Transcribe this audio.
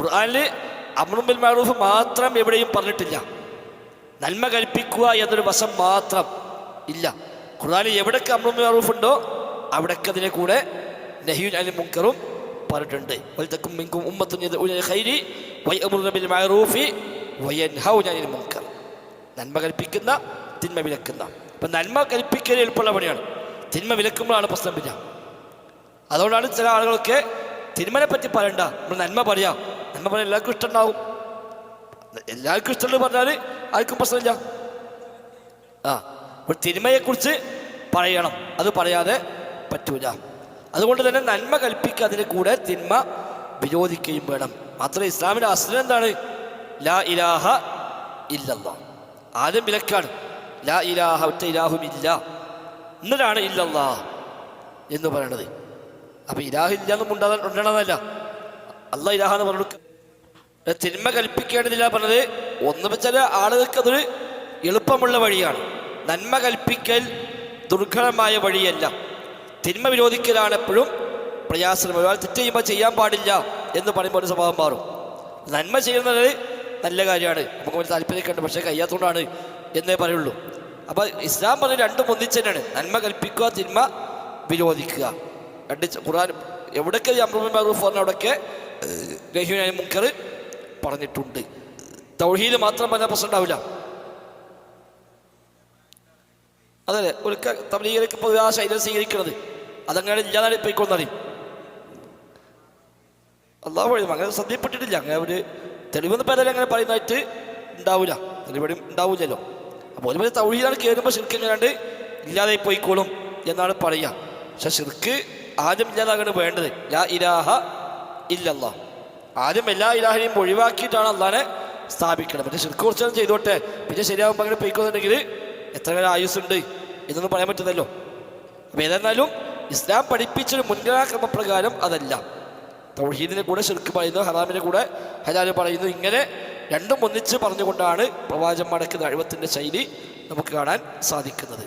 ഖുർആനിൽ അമ്രുബിൽ മാറൂഫ് മാത്രം എവിടെയും പറഞ്ഞിട്ടില്ല. നന്മ കൽപ്പിക്കുക എന്നൊരു വശം മാത്രം ഇല്ല. ഖുർആാനിൽ എവിടൊക്കെ അമ്രുബിൽ മാറൂഫ് ഉണ്ടോ അവിടൊക്കെ അതിനെ കൂടെ നഹിയുൻ അലി മുങ്കറും പറഞ്ഞിട്ടുണ്ട്. ഉമ്മത്തുൻ യദ്ഉന ഇലൽ ഖൈരി വയഅമുറുന ബിൽ മഅറൂഫി വയൻഹൗന അനിൽ മുങ്കർ നന്മ കൽപ്പിക്കുന്ന തിന്മ വിലക്കുന്ന. അപ്പം നന്മ കൽപ്പിക്കൽ എളുപ്പമുള്ള പണിയാണ്. തിന്മ വിലക്കുമ്പോഴാണ് പ്രശ്നം വരിക. അതുകൊണ്ടാണ് ചില ആളുകളൊക്കെ തിന്മനെ പറ്റി പറയണ്ട. നമ്മൾ നന്മ പറയാം. നന്മ പറഞ്ഞാൽ എല്ലാവർക്കും ഇഷ്ടമുണ്ടാവും. എല്ലാവർക്കും ഇഷ്ടമുണ്ട് പറഞ്ഞാൽ ആർക്കും പ്രശ്നമില്ല. ആ അപ്പോൾ തിന്മയെക്കുറിച്ച് പറയണം. അത് പറയാതെ പറ്റൂല. അതുകൊണ്ട് തന്നെ നന്മ കൽപ്പിക്കുക അതിന്റെ കൂടെ തിന്മ വിരോധിക്കുകയും വേണം. മാത്രമേ ഇസ്ലാമിന്റെ അസ്ലം എന്താണ്? ലാ ഇലാഹ ഇല്ലല്ല. ആദ്യം വിലക്കാണ്. ലാ ഇലാഹ ഒറ്റ ഇലാഹും ഇല്ല. എന്നിട്ടാണ് ഇല്ലല്ലാ എന്ന് പറയണത്. അപ്പോൾ ഇലാഹില്ല എന്നും ഉണ്ടാകാൻ ഉണ്ടണമെന്നല്ല അല്ല ഇലാഹെന്ന് പറഞ്ഞു തിന്മ കൽപ്പിക്കേണ്ടതില്ല പറഞ്ഞത് ഒന്ന് വെച്ചാൽ ആളുകൾക്ക് അതൊരു എളുപ്പമുള്ള വഴിയാണ്. നന്മ കൽപ്പിക്കൽ ദുർഘടമായ വഴിയല്ല. തിന്മ വിരോധിക്കലാണ് എപ്പോഴും പ്രയാസം. ഒരാൾ തെറ്റ് ചെയ്യുമ്പോൾ ചെയ്യാൻ പാടില്ല എന്ന് പറയുമ്പോൾ ഒരു സ്വഭാവം മാറും. നന്മ ചെയ്യുന്നത് നല്ല കാര്യമാണ്. നമുക്ക് വലിയ താല്പര്യമൊക്കെ പക്ഷേ കഴിയാത്തതുകൊണ്ടാണ് എന്നേ പറയുള്ളൂ. അപ്പോൾ ഇസ്ലാം പറഞ്ഞ രണ്ടും ഒന്നിച്ച് തന്നെയാണ്. നന്മ കൽപ്പിക്കുക തിന്മ വിരോധിക്കുക. രണ്ട് ഖുർആൻ എവിടെയൊക്കെ അമ്രൂഫ് അവിടെയൊക്കെ രഹീനായ മുങ്കർ പറഞ്ഞിട്ടുണ്ട്. തൗഹീദ് മാത്രം പറഞ്ഞാൽ പ്രശ്നം ഉണ്ടാവില്ല അതല്ലേ? ഒരു തമിഴീകർക്ക് പൊതുവെ ആ ശൈലം സ്വീകരിക്കുന്നത് അതങ്ങനെ ഇല്ലാതെ പോയിക്കൊന്നറി അള്ളാഹു വഴി അങ്ങനെ ശ്രദ്ധയിൽപ്പെട്ടിട്ടില്ല. അങ്ങനെ ഒരു തെളിവെന്ന് പേരല്ല അങ്ങനെ പറയുന്നതായിട്ട് ഉണ്ടാവില്ല. തെളിവടി ഉണ്ടാവില്ലല്ലോ. അപ്പോൾ ഒരുപാട് തൗഹീദാണ് കയറുമ്പോൾ ശിർക്ക് എങ്ങനെയാണ്ട്? ഇല്ലാതെ പോയിക്കോളും എന്നാണ് പറയുക. പക്ഷെ ശിർക്ക് ആദ്യം ഇല്ലാതാകാണ് വേണ്ടത്. ലാ ഇലാഹ ഇല്ലല്ലാ. ആദ്യം എല്ലാ ഇലാഹിനെയും ഒഴിവാക്കിയിട്ടാണ് അള്ളാനെ സ്ഥാപിക്കണം പിന്നെ ശിർക്ക് ചെയ്തോട്ടെ. പിന്നെ ശരിയാകുമ്പോൾ അങ്ങനെ പോയിക്കോന്നുണ്ടെങ്കിൽ എത്ര കാലം ആയുസ്സുണ്ട് എന്നൊന്നും പറയാൻ പറ്റുന്നല്ലോ അപ്പോൾ ഏതായിരുന്നാലും ഇസ്ലാം പഠിപ്പിച്ചൊരു മുൻഗണനാ ക്രമപ്രകാരം അതല്ല. തൗഹീദിനെ കൂടെ ശിർക്ക് പറയുന്നു ഹറാമിനെ കൂടെ ഹലാൽ പറയുന്നു. ഇങ്ങനെ രണ്ടും ഒന്നിച്ച് പറഞ്ഞുകൊണ്ടാണ് പ്രവാചന്മാടക്കുന്ന അഴിവത്തിന്റെ ശൈലി നമുക്ക് കാണാൻ സാധിക്കുന്നത്.